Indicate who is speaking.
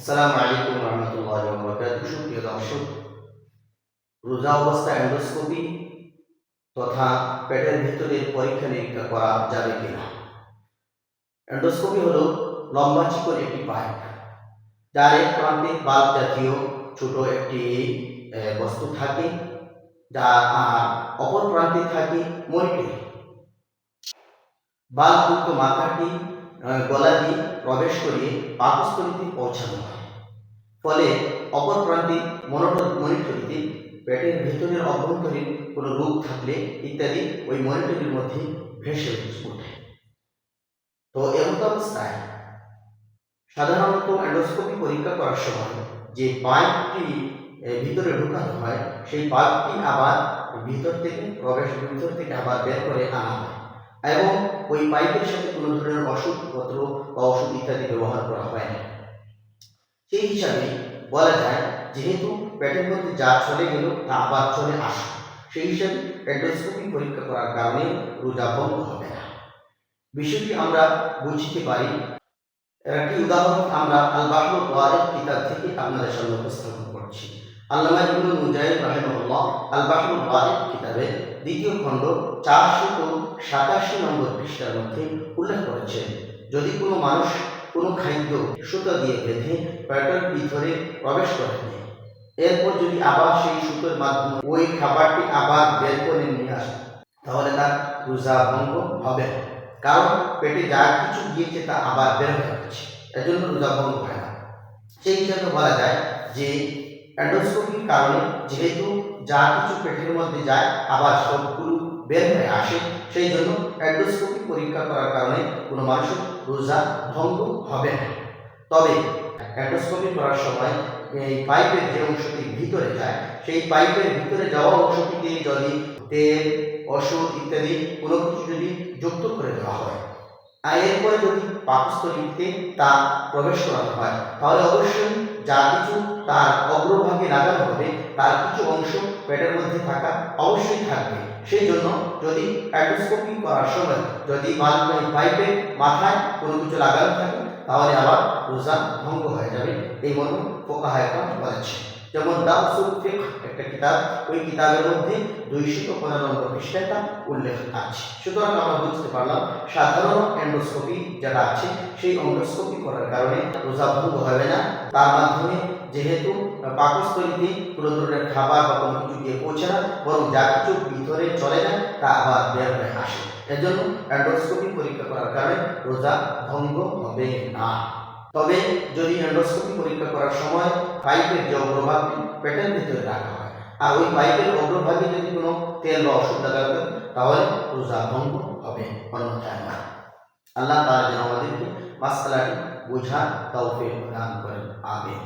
Speaker 1: আসসালামু আলাইকুম রহমতুল্লাহ বরকাত সুপ্রিয় দর্শক, রোজা অবস্থা এন্ডোস্কোপি তথা পেটের ভিতরের পরীক্ষা নিরীক্ষা করা যাবে কিনা? এন্ডোস্কোপি হলো লম্বা চিকন একটি পাইপ, যার এক প্রান্তে বাল্ব জাতীয় ছোট একটি বস্তু থাকে, যা অপর প্রান্তে থাকে মনিটর। বাল্বযুক্ত মাথাটি গলা দিয়ে প্রবেশ করিয়ে পাকস্থলীতে পৌঁছানো হয়। ফলে অপর প্রান্তে মনোটর মনিটরিতে পেটের ভেতরের অভ্যন্তরীণ কোনো রোগ থাকলে ইত্যাদি ওই মনিটরের মধ্যে ভেসে ওঠে তো এমন অবস্থায় সাধারণত এন্ডোস্কোপি পরীক্ষা করার সময় যে পাইপটি ভিতরে ঢুকানো হয়, সেই পাইপটি আবার ভিতর থেকে, প্রবেশ ভিতর থেকে আবার বের করে আনা হয়। এবং ওই পাইপের সাথে কোনো ধরনের ওষুধপত্র বা ওষুধ ইত্যাদি ব্যবহার করা হয় না। সেই হিসাবে বলা যায়, যেহেতু পেটের মধ্যে যা চলে গেল তা আবার চলে আসে। সেই হিসাবে এন্ডোস্কোপি পরীক্ষা করার কারণে রোজা ভঙ্গ হবে না। বিষয়টি আমরা বুঝতে পারি। একটি উদাহরণ আমরা আল বাহরুল কিতাব থেকে আপনাদের সামনে উপস্থাপন করছি। আল্লামা ইবনুল মুজাহিদ রাহিমাহুল্লাহ আল বাহরুল ওয়ারিদ কিতাবে দ্বিতীয় খণ্ড চারশত সাতাশি নম্বর পৃষ্ঠার মধ্যে উল্লেখ করেছেন যদি কোনো মানুষ কোনো খাদ্য সুতো দিয়ে বেঁধে পেটের ভিতরে প্রবেশ করে এরপর যদি আবার সেই সুতোর মাধ্যমে ওই খাবারটি আবার বের করে নিয়ে আসে, তাহলে তার রোজা ভঙ্গ হবে কারণ পেটে যা কিছু গিয়েছে তা আবার বের হয়ে যাচ্ছে, এজন্য রোজা ভঙ্গ হয় না। সেই হিসাবে বলা যায় যে এন্ডোস্কোপির কারণে যেহেতু যা কিছু পেটের মধ্যে যায়, আবার সবগুলো বের হয়ে আসে, সেই জন্য এন্ডোস্কোপি পরীক্ষা করার কারণে কোনো মানুষের রোজা ভঙ্গ হবে না। তবে এন্ডোস্কোপি করার সময় এই পাইপের যে অংশটি ভিতরে যায়, সেই পাইপের ভিতরে যাওয়া অংশটিকে যদি তেল, ওষুধ ইত্যাদি কোনো কিছু যদি যুক্ত করে দেওয়া হয়, আর এরপরে যদি পাকস্থলীতে তা প্রবেশ করানো হয়। তাহলে অবশ্যই যা কিছু তার অগ্রভাগে লাগানো হবে, তার কিছু অংশ পেটের মধ্যে থাকা অবশ্যই থাকবে। সেই জন্য যদি অ্যান্ডোস্কোপি করার সময় যদি বাল্ব পাইপের মাথায় কোনো কিছু লাগানো থাকে, তাহলে আবার রোজা ভঙ্গ হয়ে যাবে, এই মর্ম পোকা ফোকাহায়কম বলেছে যেমন দাউসুল ফিক একটা কিতাব, ওই কিতাবের মধ্যে দুইশত পনেরো পৃষ্ঠায় উল্লেখ আছে। সুতরাং আমরা বুঝতে পারলাম, সাধারণ এন্ডোস্কোপি যেটা আছে, সেই এন্ডোস্কোপি করার কারণে রোজা ভঙ্গ হবে না। তার মাধ্যমে যেহেতু পাকস্থলীতে কোনো ধরনের খাবার বা কোনো কিছু দিয়ে পৌঁছে না, বরং যা কিছু ভিতরে চলে যায় তা আবার বের হয়ে আসে। এজন্য এন্ডোস্কোপি পরীক্ষা করার কারণে রোজা ভঙ্গ হবে না। তবে যদি এন্ডোস্কোপি পরীক্ষা করার সময় পাইপের যে অগ্রভাগটি পেটের ভিতরে রাখা হয় আর ওই পাইপের অগ্রভাগে যদি কোনো তেল বা ওষুধ দেখা হয়, তাহলে রোজা ভঙ্গ হবে অন্যথায় না আল্লাহ তারা যেন আমাদেরকে মাসালাটি বোঝা তৌফিক দান করেন। আমিন।